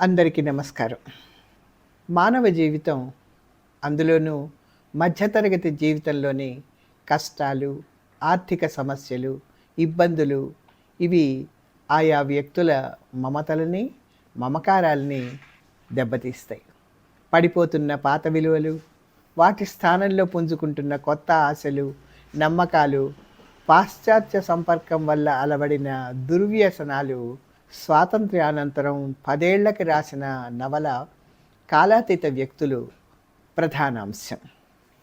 అందరికీ నమస్కారం. మానవ జీవితం అందులోనూ మధ్యతరగతి జీవితంలోని కష్టాలు ఆర్థిక సమస్యలు ఇబ్బందులు ఇవి ఆయా వ్యక్తుల మమతలని మమకారాలని దెబ్బతీస్తాయి. పడిపోతున్న పాత విలువలు వాటి స్థానంలో పుంజుకుంటున్న కొత్త ఆశలు నమ్మకాలు పాశ్చాత్య సంపర్కం వల్ల అలవడిన దుర్వ్యసనాలు స్వాతంత్ర్యానంతరం పదేళ్ళకి రాసిన నవల కాలాతీత వ్యక్తులు ప్రధాన అంశం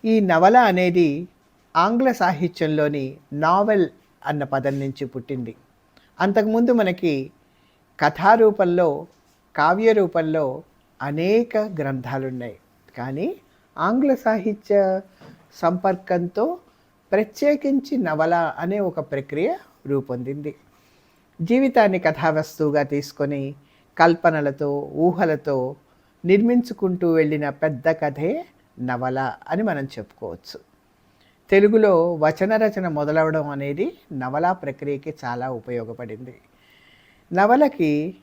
ఈ నవల అనేది ఆంగ్ల సాహిత్యంలోని నావెల్ అన్న పదం నుంచి పుట్టింది. అంతకుముందు మనకి కథారూపంలో కావ్య రూపంలో అనేక గ్రంథాలున్నాయి. కానీ ఆంగ్ల సాహిత్య సంపర్కంతో ప్రత్యేకించి నవల అనే ఒక ప్రక్రియ రూపొందింది. జీవితాన్ని కథావస్తువుగా తీసుకొని కల్పనలతో ఊహలతో నిర్మించుకుంటూ వెళ్ళిన పెద్ద కథే నవల అని మనం చెప్పుకోవచ్చు. తెలుగులో వచన రచన మొదలవడం అనేది నవలా ప్రక్రియకి చాలా ఉపయోగపడింది. నవలకి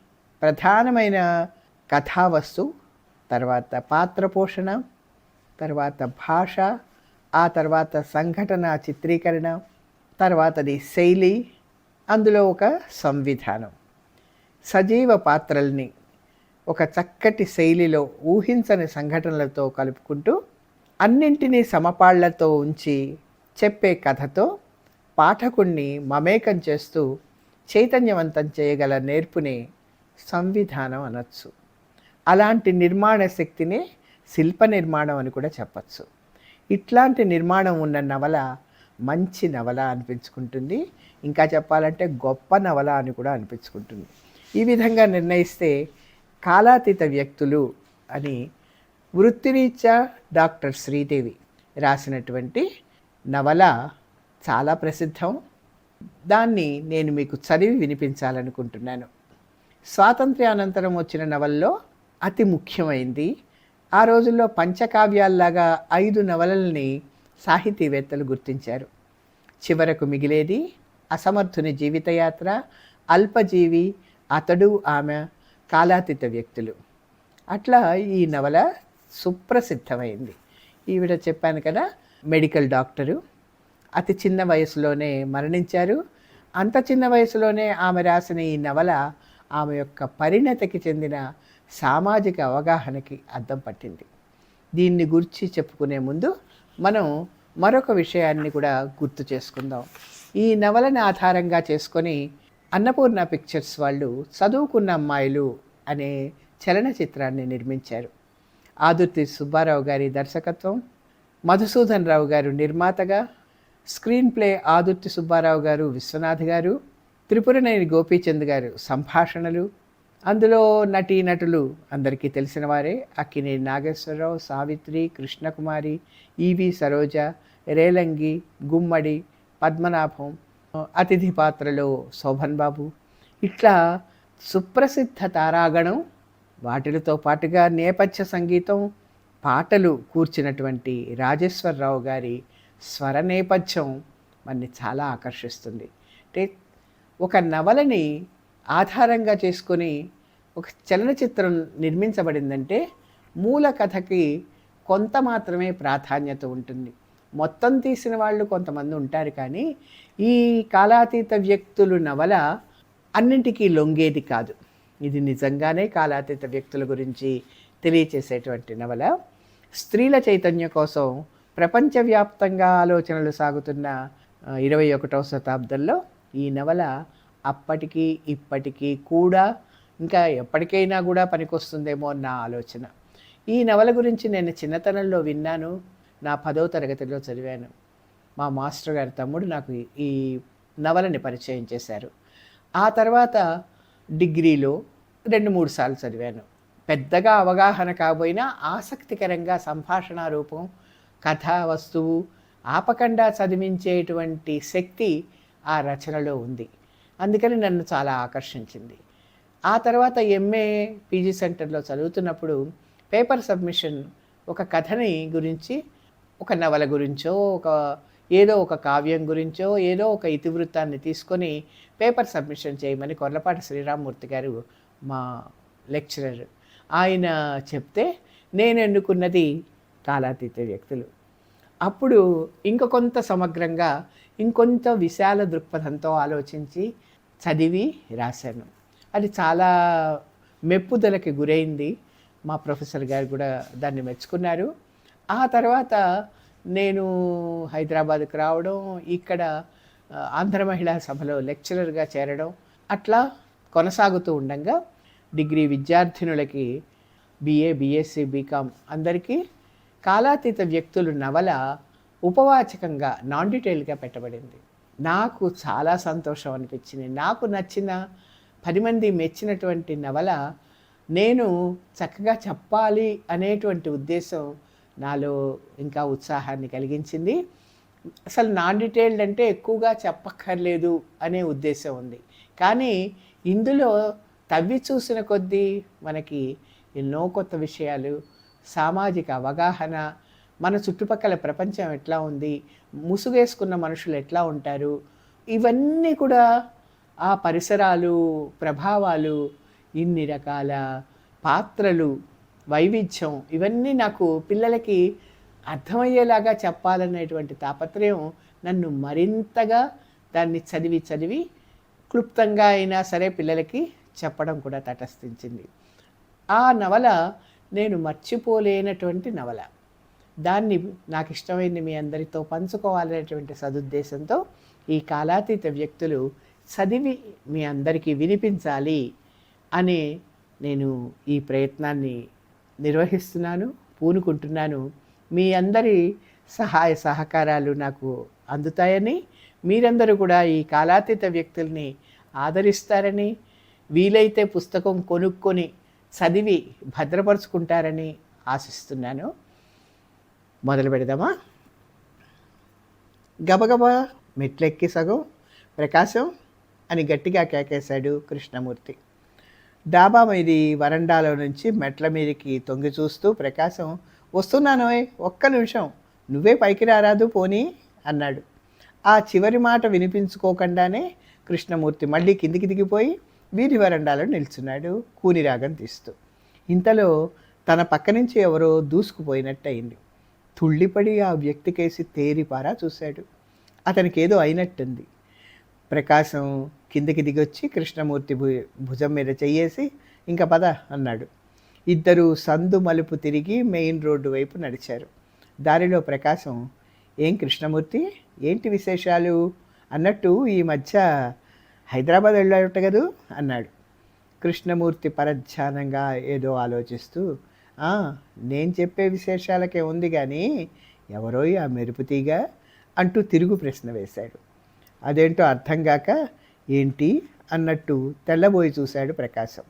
ప్రధానమైన కథావస్తు తర్వాత పాత్ర పోషణ తర్వాత భాష ఆ తర్వాత సంఘటన చిత్రీకరణ తర్వాతది శైలి అందులో ఒక సంవిధానం. సజీవ పాత్రల్ని ఒక చక్కటి శైలిలో ఊహించని సంఘటనలతో కలుపుకుంటూ అన్నింటినీ సమపాళ్ళతో ఉంచి చెప్పే కథతో పాఠకుణ్ణి మమేకం చేస్తూ చైతన్యవంతం చేయగల నేర్పుని సంవిధానం అనొచ్చు. అలాంటి నిర్మాణ శక్తిని శిల్ప నిర్మాణం అని కూడా చెప్పచ్చు. ఇట్లాంటి నిర్మాణం ఉన్న నవల మంచి నవల అనిపించుకుంటుంది. ఇంకా చెప్పాలంటే గొప్ప నవల అని కూడా అనిపించుకుంటుంది. ఈ విధంగా నిర్ణయిస్తే కాలాతీత వ్యక్తులు అని వృత్తిరీత్యా డాక్టర్ శ్రీదేవి రాసినటువంటి నవల చాలా ప్రసిద్ధం. దాన్ని నేను మీకు చదివి వినిపించాలనుకుంటున్నాను. స్వాతంత్ర్యానంతరం వచ్చిన నవల్లో అతి ముఖ్యమైంది. ఆ రోజుల్లో పంచకావ్యాల్లాగా ఐదు నవలల్ని సాహితీవేత్తలు గుర్తించారు. చివరకు మిగిలేది అసమర్థుని జీవితయాత్ర అల్పజీవి అతడు ఆమె కాలాతీత వ్యక్తులు. అట్లా ఈ నవల సుప్రసిద్ధమైంది. ఈవిడ చెప్పాను కదా మెడికల్ డాక్టరు. అతి చిన్న వయసులోనే మరణించారు. అంత చిన్న వయసులోనే ఆమె రాసిన ఈ నవల ఆమె యొక్క పరిణతికి చెందిన సామాజిక అవగాహనకి అద్దం పట్టింది. దీన్ని గురించి చెప్పుకునే ముందు మనం మరొక విషయాన్ని కూడా గుర్తు చేసుకుందాం. ఈ నవలని ఆధారంగా చేసుకొని అన్నపూర్ణ పిక్చర్స్ వాళ్ళు చదువుకున్న అమ్మాయిలు అనే చలనచిత్రాన్ని నిర్మించారు. ఆదుర్తి సుబ్బారావు గారి దర్శకత్వం మధుసూదన్ రావు గారు నిర్మాతగా స్క్రీన్ ప్లే ఆదుర్తి సుబ్బారావు గారు విశ్వనాథ్ గారు త్రిపురనేని గోపీచంద్ గారు సంభాషణలు అందులో నటీ నటులు అందరికీ తెలిసిన వారే అక్కినేని నాగేశ్వరరావు సావిత్రి కృష్ణకుమారి ఈవి సరోజ రేలంగి గుమ్మడి పద్మనాభం అతిథి పాత్రలో శోభన్ బాబు. ఇట్లా సుప్రసిద్ధ తారాగణం వాటిలతో పాటుగా నేపథ్య సంగీతం పాటలు కూర్చినటువంటి రాజేశ్వరరావు గారి స్వర నేపథ్యం మనని చాలా ఆకర్షిస్తుంది. అంటే ఒక నవలని ఆధారంగా చేసుకొని ఒక చలనచిత్రం నిర్మించబడిందంటే మూల కథకి కొంత మాత్రమే ప్రాధాన్యత ఉంటుంది. మొత్తం తీసిన వాళ్ళు కొంతమంది ఉంటారు కానీ ఈ కాలాతీత వ్యక్తులు నవల అన్నింటికీ లొంగేది కాదు. ఇది నిజంగానే కాలాతీత వ్యక్తుల గురించి తెలియచేసేటువంటి నవల. స్త్రీల చైతన్యం కోసం ప్రపంచవ్యాప్తంగా ఆలోచనలు సాగుతున్న ఇరవై ఒకటవ శతాబ్దంలో ఈ నవల అప్పటికి ఇప్పటికీ కూడా ఇంకా ఎప్పటికైనా కూడా పనికొస్తుందేమో నా ఆలోచన. ఈ నవల గురించి నేను చిన్నతనంలో విన్నాను. నా పదవ తరగతిలో చదివాను. మా మాస్టర్ గారి తమ్ముడు నాకు ఈ- ఈ నవలని పరిచయం చేశారు. ఆ తర్వాత డిగ్రీలో రెండు మూడు సార్లు చదివాను. పెద్దగా అవగాహన కాబోయినా ఆసక్తికరంగా సంభాషణ రూపం కథా వస్తువు ఆపకుండా చదివించేటువంటి శక్తి ఆ రచనలో ఉంది. అందుకని నన్ను చాలా ఆకర్షించింది. ఆ తర్వాత ఎంఏ పీజీ సెంటర్లో చదువుతున్నప్పుడు పేపర్ సబ్మిషన్ ఒక కథని గురించి ఒక నవల గురించో ఒక ఏదో ఒక కావ్యం గురించో ఏదో ఒక ఇతివృత్తాన్ని తీసుకొని పేపర్ సబ్మిషన్ చేయమని కొర్లపాటి శ్రీరామ్మూర్తి గారు మా లెక్చరర్. ఆయన చెప్తే నేను ఎన్నుకున్నది కాలాతీత వ్యక్తులు. అప్పుడు ఇంక కొంత సమగ్రంగా ఇంకొంత విశాల దృక్పథంతో ఆలోచించి చదివి రాశాను. అది చాలా మెప్పుదలకి గురైంది. మా ప్రొఫెసర్ గారు కూడా దాన్ని మెచ్చుకున్నారు. ఆ తర్వాత నేను హైదరాబాద్కి రావడం ఇక్కడ ఆంధ్ర మహిళా సభలో లెక్చరర్గా చేరడం అట్లా కొనసాగుతూ ఉండగా డిగ్రీ విద్యార్థినులకి బిఏ బిఎస్సి బీకామ్ అందరికీ కాలాతీత వ్యక్తులు నవల ఉపవాచకంగా నాన్ డీటెయిల్గా పెట్టబడింది. నాకు చాలా సంతోషం అనిపించింది. నాకు నచ్చిన పది మంది మెచ్చినటువంటి నవల నేను చక్కగా చెప్పాలి అనేటువంటి ఉద్దేశం నాలో ఇంకా ఉత్సాహాన్ని కలిగించింది. అసలు నాన్ డీటెయిల్డ్ అంటే ఎక్కువగా చెప్పక్కర్లేదు అనే ఉద్దేశం ఉంది. కానీ ఇందులో తవ్వి చూసిన కొద్దీ మనకి ఎన్నో కొత్త విషయాలు సామాజిక అవగాహన మన చుట్టుపక్కల ప్రపంచం ఎట్లా ఉంది ముసుగేసుకున్న మనుషులు ఎట్లా ఉంటారు? ఇవన్నీ కూడా ఆ పరిసరాలు ప్రభావాలు ఇన్ని రకాల పాత్రలు వైవిధ్యం ఇవన్నీ నాకు పిల్లలకి అర్థమయ్యేలాగా చెప్పాలనేటువంటి తాపత్రయం నన్ను మరింతగా దాన్ని చదివి చదివి క్లుప్తంగా అయినా సరే పిల్లలకి చెప్పడం కూడా తటస్థించింది. ఆ నవల నేను మర్చిపోలేనటువంటి నవల. దాన్ని నాకు ఇష్టమైంది మీ అందరితో పంచుకోవాలనేటువంటి సదుద్దేశంతో ఈ కాలాతీత వ్యక్తులు చదివి మీ అందరికీ వినిపించాలి అనే నేను ఈ ప్రయత్నాన్ని నిర్వహిస్తున్నాను పూనుకుంటున్నాను. మీ అందరి సహాయ సహకారాలు నాకు అందుతాయని మీరందరూ కూడా ఈ కాలాతీత వ్యక్తుల్ని ఆదరిస్తారని వీలైతే పుస్తకం కొనుక్కొని చదివి భద్రపరుచుకుంటారని ఆశిస్తున్నాను. మొదలు పెడదామా గబగబా మెట్లెక్కి సగం ప్రకాశం అని గట్టిగా కేకేశాడు కృష్ణమూర్తి. డాబా మీది వరండాలో నుంచి మెట్ల మీదకి తొంగి చూస్తూ ప్రకాశం వస్తున్నానోయ్ ఒక్క నిమిషం నువ్వే పైకి రారాదు పోనీ అన్నాడు. ఆ చివరి మాట వినిపించుకోకుండానే కృష్ణమూర్తి మళ్ళీ కిందికి దిగిపోయి వీధి వరండాలో నిల్చున్నాడు కూనిరాగం తీస్తూ. ఇంతలో తన పక్క నుంచి ఎవరో దూసుకుపోయినట్టు అయింది తుళ్ళిపడి ఆ వ్యక్తికేసి తేరిపారా చూశాడు. అతనికి ఏదో అయినట్టుంది. ప్రకాశం కిందకి దిగొచ్చి కృష్ణమూర్తి భు భుజం మీద చెయ్యేసి ఇంకా పద అన్నాడు. ఇద్దరు సందు మలుపు తిరిగి మెయిన్ రోడ్డు వైపు నడిచారు. దారిలో ప్రకాశం ఏం కృష్ణమూర్తి? ఏంటి విశేషాలు? అన్నట్టు ఈ మధ్య హైదరాబాద్ వెళ్ళాడట కదూ? అన్నాడు. కృష్ణమూర్తి పరధ్యానంగా ఏదో ఆలోచిస్తూ నేను చెప్పే విశేషాలకే ఉంది కానీ ఎవరో ఆ మెరుపుతీగా అంటూ తిరుగు ప్రశ్న వేశాడు. అదేంటో అర్థం కాక ఏంటి అన్నట్టు తెల్లబోయి చూశాడు ప్రకాశం.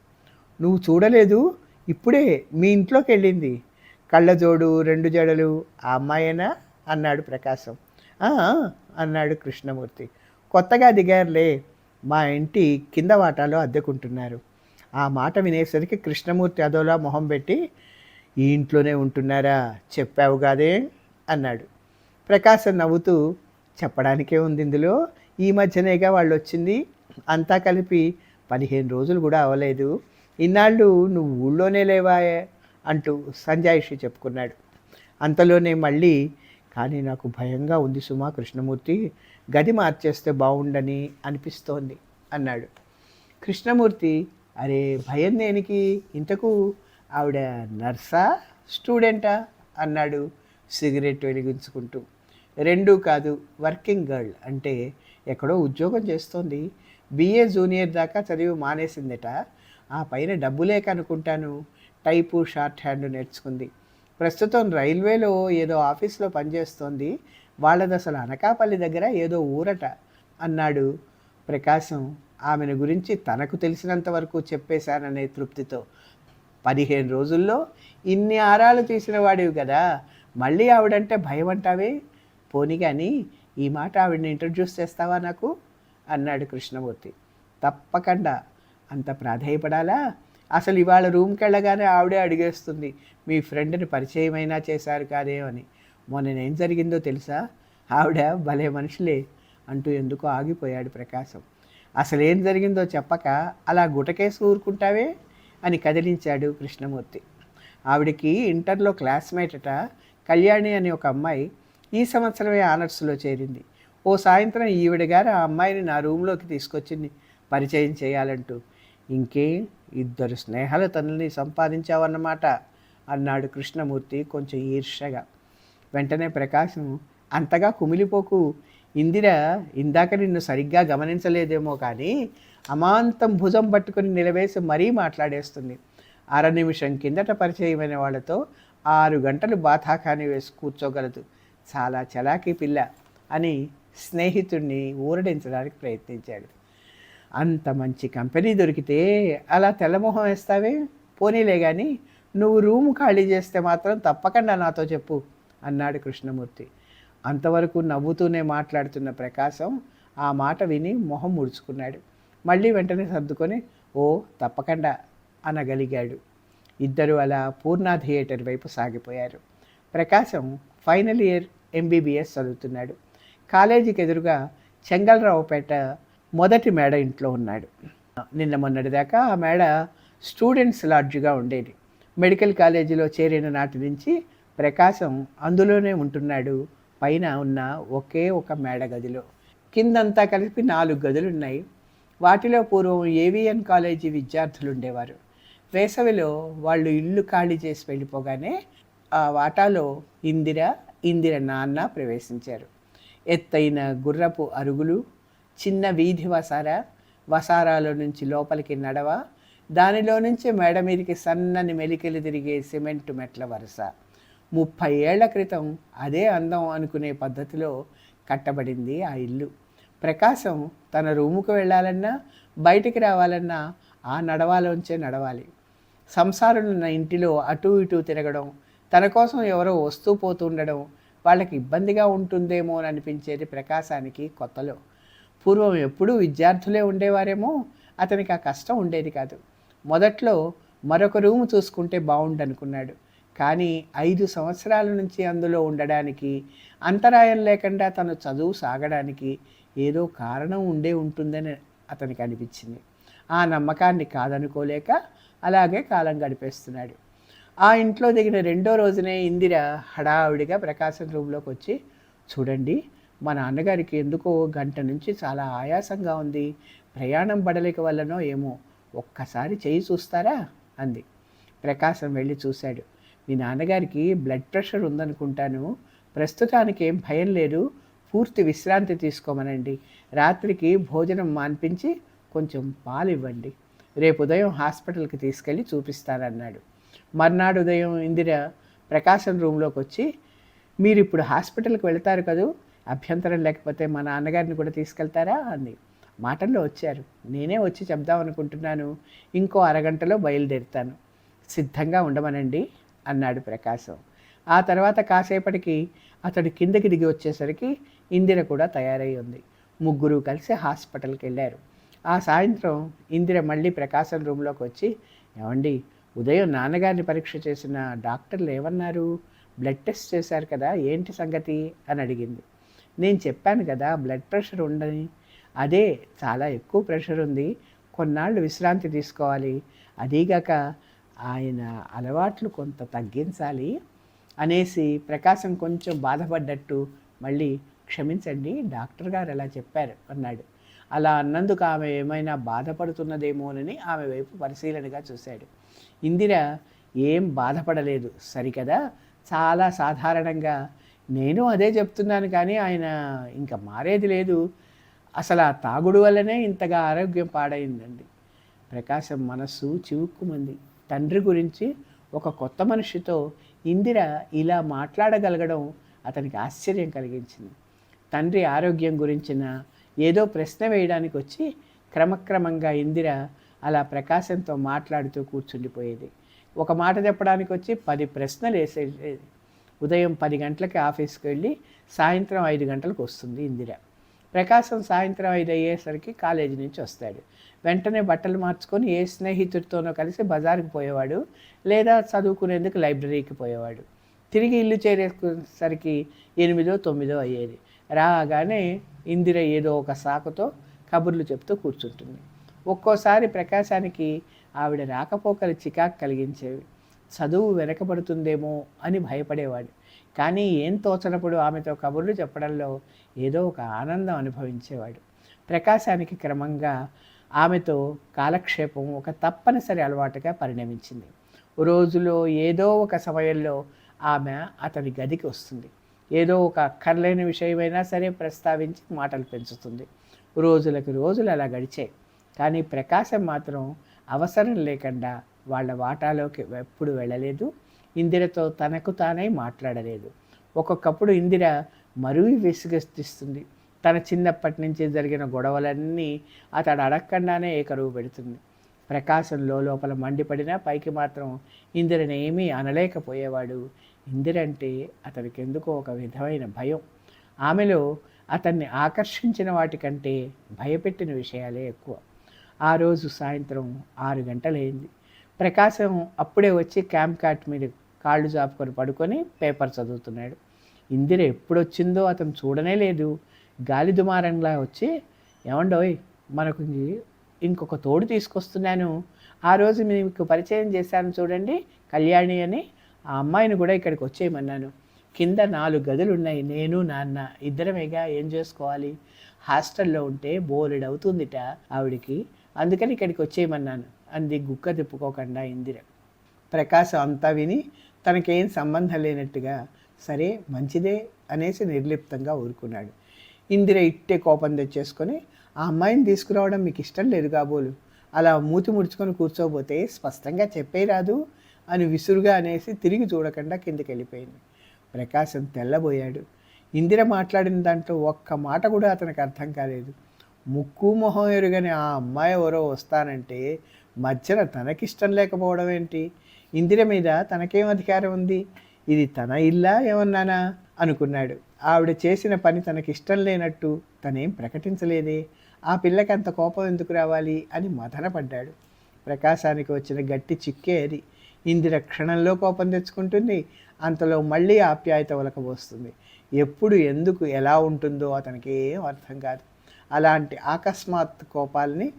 నువ్వు చూడలేదు ఇప్పుడే మీ ఇంట్లోకి వెళ్ళింది. కళ్ళజోడు రెండు జడలు ఆ అమ్మాయేనా? అన్నాడు ప్రకాశం. అన్నాడు కృష్ణమూర్తి. కొత్తగా దిగారులే మా ఇంటి కింద వాటాలో అద్దెకుంటున్నారు. ఆ మాట వినేసరికి కృష్ణమూర్తి అదోలా మొహం పెట్టి ఈ ఇంట్లోనే ఉంటున్నారా? చెప్పావు కాదే? అన్నాడు. ప్రకాశం నవ్వుతూ చెప్పడానికే ఉంది ఇందులో. ఈ మధ్యనేగా వాళ్ళు వచ్చింది అంతా కలిపి పదిహేను రోజులు కూడా అవ్వలేదు. ఇన్నాళ్ళు నువ్వు ఊళ్ళోనే లేవాయే? అంటూ సంజాయిషి చెప్పుకున్నాడు. అంతలోనే మళ్ళీ కానీ నాకు భయంగా ఉంది సుమా కృష్ణమూర్తి. గది మార్చేస్తే బాగుండని అనిపిస్తోంది అన్నాడు. కృష్ణమూర్తి అరే భయం దేనికి? ఇంతకు ఆవిడ నర్సా స్టూడెంటా? అన్నాడు సిగరెట్ వెలిగించుకుంటూ. రెండూ కాదు వర్కింగ్ గర్ల్ అంటే ఎక్కడో ఉద్యోగం చేస్తోంది. బిఏ జూనియర్ దాకా చదివి మానేసిందట. ఆ పైన డబ్బులే కనుకుంటాను అనుకుంటాను టైపు షార్ట్ హ్యాండ్ నేర్చుకుంది. ప్రస్తుతం రైల్వేలో ఏదో ఆఫీస్లో పనిచేస్తోంది. వాళ్ళది అసలు అనకాపల్లి దగ్గర ఏదో ఊరట అన్నాడు ప్రకాశం. ఆమెను గురించి తనకు తెలిసినంత వరకు చెప్పేశాననే తృప్తితో. పదిహేను రోజుల్లో ఇన్ని ఆరాలు తీసిన వాడివి కదా. మళ్ళీ ఆవిడంటే భయం అంటావే పోని కానీ ఈ మాట ఆవిడని ఇంట్రడ్యూస్ చేస్తావా నాకు? అన్నాడు కృష్ణమూర్తి. తప్పకుండా. అంత ప్రాధేయపడాలా? అసలు ఇవాళ రూమ్కి వెళ్ళగానే ఆవిడే అడిగేస్తుంది మీ ఫ్రెండ్ని పరిచయమైనా చేశారు కాదే? అని. మొన్ననేం జరిగిందో తెలుసా? ఆవిడ భలే మనుషులే అంటూ ఎందుకో ఆగిపోయాడు ప్రకాశం. అసలేం జరిగిందో చెప్పక అలా గుటకేసి ఊరుకుంటావే? అని కదిలించాడు కృష్ణమూర్తి. ఆవిడికి ఇంటర్లో క్లాస్మేట్ అట కళ్యాణి అని ఒక అమ్మాయి ఈ సంవత్సరమే ఆనర్స్లో చేరింది. ఓ సాయంత్రం ఈవిడ గారు ఆ అమ్మాయిని నా రూమ్లోకి తీసుకొచ్చింది. పరిచయం చేయాలంటూ. ఇంకే ఇద్దరు స్నేహాల తనని సంపాదించావన్నమాట అన్నాడు కృష్ణమూర్తి కొంచెం ఈర్ష్యగా. వెంటనే ప్రకాశం అంతగా కుమిలిపోకు. ఇందిర ఇందాక నిన్ను సరిగ్గా గమనించలేదేమో కానీ అమాంతం భుజం పట్టుకుని నిలవేసి మరీ మాట్లాడేస్తుంది. అర నిమిషం కిందట పరిచయమైన వాళ్ళతో ఆరు గంటలు బాధాకాని వేసి కూర్చోగలదు. చాలా చలాకీ పిల్ల అని స్నేహితుడిని ఊరడించడానికి ప్రయత్నించాడు. అంత మంచి కంపెనీ దొరికితే అలా తెల్లమొహం వేస్తావే? పోనీలే కానీ నువ్వు రూము ఖాళీ చేస్తే మాత్రం తప్పకుండా నాతో చెప్పు అన్నాడు కృష్ణమూర్తి. అంతవరకు నవ్వుతూనే మాట్లాడుతున్న ప్రకాశం ఆ మాట విని మొహం ముడుచుకున్నాడు. మళ్ళీ వెంటనే సర్దుకొని ఓ తప్పకుండా అనగలిగాడు. ఇద్దరు అలా పూర్ణ థియేటర్ వైపు సాగిపోయారు. ప్రకాశం ఫైనల్ ఇయర్ ఎంబీబీఎస్ చదువుతున్నాడు. కాలేజీకి ఎదురుగా చెంగల్రావుపేట మొదటి మేడ ఇంట్లో ఉన్నాడు. నిన్న మొన్నటిదాకా ఆ మేడ స్టూడెంట్స్ లాడ్జ్గా ఉండేది. మెడికల్ కాలేజీలో చేరిన నాటి నుంచి ప్రకాశం అందులోనే ఉంటున్నాడు. పైన ఉన్న ఒకే ఒక మేడ గదిలో. కిందంతా కలిపి నాలుగు గదులు ఉన్నాయి వాటిలో పూర్వం ఏవిఎన్ కాలేజీ విద్యార్థులు ఉండేవారు వేసవిలో వాళ్ళు ఇల్లు ఖాళీ చేసి వెళ్ళిపోగానే ఆ వాటాలో ఇందిర ఇందిర నాన్న ప్రవేశించారు. ఎత్తైన గుర్రపు అరుగులు చిన్న వీధి వసార వసారాలో నుంచి లోపలికి నడవ దానిలో నుంచి మేడ మీదకి సన్నని మెలికలు తిరిగే సిమెంట్ మెట్ల వరుస. ముప్పై ఏళ్ళ క్రితం అదే అందం అనుకునే పద్ధతిలో కట్టబడింది ఆ ఇల్లు. ప్రకాశం తన రూముకు వెళ్ళాలన్నా బయటికి రావాలన్నా ఆ నడవాలోంచే నడవాలి. సంసారులున్న ఇంటిలో అటూ ఇటూ తిరగడం తన కోసం ఎవరో వస్తూ పోతుండడం వాళ్ళకి ఇబ్బందిగా ఉంటుందేమో అని అనిపించేది ప్రకాశానికి కొత్తలో. పూర్వం ఎప్పుడూ విద్యార్థులే ఉండేవారేమో అతనికి ఆ కష్టం ఉండేది కాదు. మొదట్లో మరొక రూము చూసుకుంటే బాగుండనుకున్నాడు కానీ ఐదు సంవత్సరాల నుంచి అందులో ఉండడానికి అంతరాయం లేకుండా తను చదువు సాగడానికి ఏదో కారణం ఉండే ఉంటుందని అతనికి అనిపించింది. ఆ నమ్మకాన్ని కాదనుకోలేక అలాగే కాలం గడిపేస్తున్నాడు. ఆ ఇంట్లో దిగిన రెండో రోజునే ఇందిర హడావుడిగా ప్రకాశం రూమ్లోకి వచ్చి చూడండి మా నాన్నగారికి ఎందుకో గంట నుంచి చాలా ఆయాసంగా ఉంది. ప్రయాణం బడలిక వల్లనో ఏమో ఒక్కసారి చేయి చూస్తారా? అంది. ప్రకాశం వెళ్ళి చూశాడు. మీ నాన్నగారికి బ్లడ్ ప్రెషర్ ఉందనుకుంటాను. ప్రస్తుతానికి ఏం భయం లేదు. పూర్తి విశ్రాంతి తీసుకోమనండి. రాత్రికి భోజనం మాన్పించి కొంచెం పాలు ఇవ్వండి రేపు ఉదయం హాస్పిటల్కి తీసుకెళ్ళి చూపిస్తానన్నాడు. మర్నాడు ఉదయం ఇందిర ప్రకాశం రూమ్లోకి వచ్చి మీరు ఇప్పుడు హాస్పిటల్కి వెళ్తారు కదూ? అభ్యంతరం లేకపోతే మా నాన్నగారిని కూడా తీసుకెళ్తారా? అంది. మాటల్లో వచ్చారు. నేనే వచ్చి చెప్దాం అనుకుంటున్నాను ఇంకో అరగంటలో బయలుదేరుతాను. సిద్ధంగా ఉండమనండి అన్నాడు ప్రకాశం. ఆ తర్వాత కాసేపటికి అతడు కిందకి దిగి వచ్చేసరికి ఇందిర కూడా తయారై ఉంది. ముగ్గురు కలిసి హాస్పిటల్కి వెళ్ళారు. ఆ సాయంత్రం ఇందిర మళ్ళీ ప్రకాశం రూమ్లోకి వచ్చి ఏమండి ఉదయం నాన్నగారిని పరీక్ష చేసిన డాక్టర్లు ఏమన్నారు? బ్లడ్ టెస్ట్ చేశారు కదా ఏంటి సంగతి? అని అడిగింది. నేను చెప్పాను కదా బ్లడ్ ప్రెషర్ ఉండని. అదే చాలా ఎక్కువ ప్రెషర్ ఉంది. కొన్నాళ్ళు విశ్రాంతి తీసుకోవాలి. అదీగాక ఆయన అలవాట్లు కొంత తగ్గించాలి అనేసి ప్రకాశం కొంచెం బాధపడ్డట్టు మళ్ళీ క్షమించండి డాక్టర్ గారు అలా చెప్పారు అన్నాడు. అలా అన్నందుకు ఆమె ఏమైనా బాధపడుతున్నదేమోనని ఆమె వైపు పరిశీలనగా చూశాడు. ఇందిర ఏం బాధపడలేదు సరికదా? చాలా సాధారణంగా. నేను అదే చెప్తున్నాను కానీ ఆయన ఇంకా మారేది లేదు. అసలు ఆ తాగుడు వల్లనే ఇంతగా ఆరోగ్యం పాడైందండి. ప్రకాశం మనస్సు చివుక్కుమంది. తండ్రి గురించి ఒక కొత్త మనిషితో ఇందిర ఇలా మాట్లాడగలగడం అతనికి ఆశ్చర్యం కలిగించింది. తండ్రి ఆరోగ్యం గురించిన ఏదో ప్రశ్న వేయడానికి వచ్చి క్రమక్రమంగా ఇందిర అలా ప్రకాశంతో మాట్లాడుతూ కూర్చుండిపోయేది. ఒక మాట చెప్పడానికి వచ్చి పది ప్రశ్నలు వేసేది. ఉదయం పది గంటలకి ఆఫీస్కి వెళ్ళి సాయంత్రం ఐదు గంటలకు వస్తుంది ఇందిర. ప్రకాశం సాయంత్రం ఐదు అయ్యేసరికి కాలేజీ నుంచి వస్తాడు. వెంటనే బట్టలు మార్చుకొని ఏ స్నేహితుడితోనో కలిసి బజార్కి పోయేవాడు లేదా చదువుకునేందుకు లైబ్రరీకి పోయేవాడు. తిరిగి ఇల్లు చేరేసరికి ఎనిమిదో తొమ్మిదో అయ్యేది. రాగానే ఇందిర ఏదో ఒక సాకుతో కబుర్లు చెప్తూ కూర్చుంటుంది. ఒక్కోసారి ప్రకాశానికి ఆవిడ రాకపోకలు చికాకు కలిగించేవి. చదువు వెనకబడుతుందేమో అని భయపడేవాడు. కానీ ఏం తోచనప్పుడు ఆమెతో కబుర్లు చెప్పడంలో ఏదో ఒక ఆనందం అనుభవించేవాడు. ప్రకాశానికి క్రమంగా ఆమెతో కాలక్షేపం ఒక తప్పనిసరి అలవాటుగా పరిణమించింది. రోజులో ఏదో ఒక సమయంలో ఆమె అతని గదికి వస్తుంది. ఏదో ఒక అక్కర్లేని విషయమైనా సరే ప్రస్తావించి మాటలు పెంచుతుంది. రోజులకు రోజులు అలా గడిచాయి. కానీ ప్రకాశం మాత్రం అవసరం లేకుండా వాళ్ళ వాటాలోకి ఎప్పుడు వెళ్ళలేదు. ఇందిరతో తనకు తానే మాట్లాడలేదు. ఒక్కొక్కప్పుడు ఇందిర మరువి విసిగిస్తుంది తన చిన్నప్పటి నుంచి జరిగిన గొడవలన్నీ అతడు అడగకుండానే ఏకరువు పెడుతుంది. ప్రకాశం లోపల మండిపడినా పైకి మాత్రం ఇందిరని ఏమీ అనలేకపోయేవాడు. ఇందిరంటే అతనికి ఎందుకో ఒక విధమైన భయం. ఆమెలో అతన్ని ఆకర్షించిన వాటికంటే భయపెట్టిన విషయాలే ఎక్కువ. ఆ రోజు సాయంత్రం ఆరు గంటలైంది. ప్రకాశం అప్పుడే వచ్చి క్యాంప్ కాట్ మీద కాళ్ళు చాపుకొని పడుకొని పేపర్ చదువుతున్నాడు. ఇందిర ఎప్పుడొచ్చిందో అతను చూడనే లేదు. గాలి దుమారంలా వచ్చి ఏమండోయ్ మనకు ఇంకొక తోడు తీసుకొస్తున్నాను. ఆ రోజు మీకు పరిచయం చేశాను చూడండి కళ్యాణి అని ఆ అమ్మాయిని కూడా ఇక్కడికి వచ్చేయమన్నాను. కింద నాలుగు గదులు ఉన్నాయి నేను నాన్న ఇద్దరమేగా ఏం చేసుకోవాలి? హాస్టల్లో ఉంటే బోలెడు అవుతుందిట ఆవిడికి. అందుకని ఇక్కడికి వచ్చేయమన్నాను. అంది గుక్క తిప్పుకోకుండా ఇందిర. ప్రకాశం అంతా విని తనకేం సంబంధం లేనట్టుగా సరే మంచిదే అనేసి నిర్లిప్తంగా ఊరుకున్నాడు. ఇందిర ఇట్టే కోపం తెచ్చేసుకొని ఆ అమ్మాయిని తీసుకురావడం మీకు ఇష్టం లేదు కాబోలు. అలా మూతి ముడుచుకొని కూర్చోబోతే స్పష్టంగా చెప్పే రాదు అని విసురుగా అనేసి తిరిగి చూడకుండా కిందకి వెళ్ళిపోయింది ప్రకాశం తెల్లబోయాడు. ఇందిర మాట్లాడిన దాంట్లో ఒక్క మాట కూడా అతనికి అర్థం కాలేదు. ముక్కు మొహం ఎరుగని ఆ అమ్మాయి ఎవరో వస్తానంటే మధ్యన తనకిష్టం లేకపోవడం ఏంటి? ఇందిర మీద తనకేం అధికారం ఉంది? ఇది తన ఇల్లా ఏమన్నానా? అనుకున్నాడు. ఆవిడ చేసిన పని తనకిష్టం లేనట్టు తనేం ప్రకటించలేదే? ఆ పిల్లకి అంత కోపం ఎందుకు రావాలి? అని మదనపడ్డాడు ప్రకాశానికి వచ్చిన గట్టి చిక్కే అది. ఇందిర క్షణంలో కోపం తెచ్చుకుంటుంది అంతలో మళ్ళీ ఆప్యాయత వస్తుంది ఎప్పుడు ఎందుకు ఎలా ఉంటుందో అతనికి ఏం అర్థం కాదు. అలాంటి అకస్మాత్ కోపాలని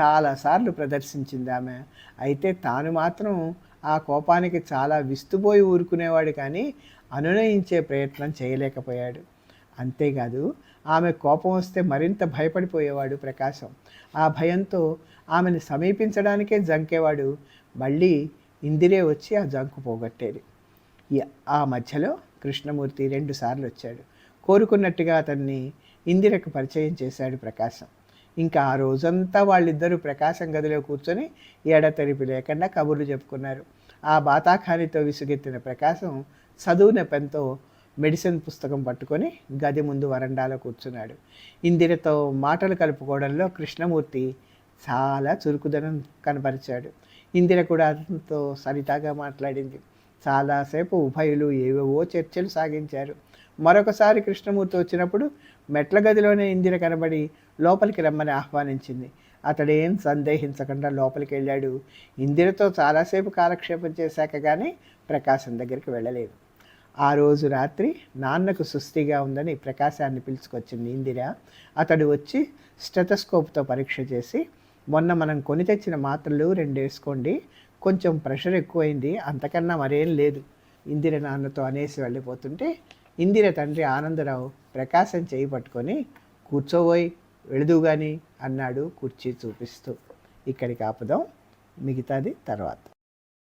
చాలాసార్లు ప్రదర్శించింది ఆమె. అయితే తాను మాత్రం ఆ కోపానికి చాలా విస్తుపోయి ఊరుకునేవాడు కానీ అనునయించే ప్రయత్నం చేయలేకపోయాడు. అంతేకాదు ఆమె కోపం వస్తే మరింత భయపడిపోయేవాడు ప్రకాశం. ఆ భయంతో ఆమెను సమీపించడానికే జంకేవాడు. మళ్ళీ ఇందిరే వచ్చి ఆ జంకు పోగొట్టేది. ఆ మధ్యలో కృష్ణమూర్తి రెండుసార్లు వచ్చాడు. కోరుకున్నట్టుగా అతన్ని ఇందిరకు పరిచయం చేశాడు ప్రకాశం. ఇంకా ఆ రోజంతా వాళ్ళిద్దరూ ప్రకాశం గదిలో కూర్చొని ఎడతెరిపి లేకుండా కబుర్లు చెప్పుకున్నారు. ఆ బాతాఖానితో విసుగెత్తిన ప్రకాశం చదువు నెపెంతో మెడిసిన్ పుస్తకం పట్టుకొని గది ముందు వరండాలో కూర్చున్నాడు. ఇందిరతో మాటలు కలుపుకోవడంలో కృష్ణమూర్తి చాలా చురుకుదనం కనపరిచాడు. ఇందిర కూడా అతనితో సరితాగా మాట్లాడింది. చాలాసేపు ఉభయులు ఏవేవో చర్చలు సాగించారు. మరొకసారి కృష్ణమూర్తి వచ్చినప్పుడు మెట్ల గదిలోనే ఇందిర కనబడి లోపలికి రమ్మని ఆహ్వానించింది. అతడేం సందేహించకుండా లోపలికి వెళ్ళాడు. ఇందిరతో చాలాసేపు కాలక్షేపం చేశాక కానీ ప్రకాశం దగ్గరికి వెళ్ళలేదు. ఆ రోజు రాత్రి నాన్నకు సుస్థిగా ఉందని ప్రకాశాన్ని పిలుచుకొచ్చింది ఇందిర. అతడు వచ్చి స్టెథస్కోప్తో పరీక్ష చేసి మొన్న మనం కొని తెచ్చిన మాత్రలు రెండు వేసుకోండి. కొంచెం ప్రెషర్ ఎక్కువైంది. అంతకన్నా మరేం లేదు. ఇందిర నాన్నతో అనేసి వెళ్ళిపోతుంటే ఇందిర తండ్రి ఆనందరావు ప్రకాశం చేయి పట్టుకొని కూర్చోబోయి వెళదు కానీ అన్నాడు కుర్చీ చూపిస్తూ. ఇక్కడికి ఆపుదాం. మిగతాది తర్వాత.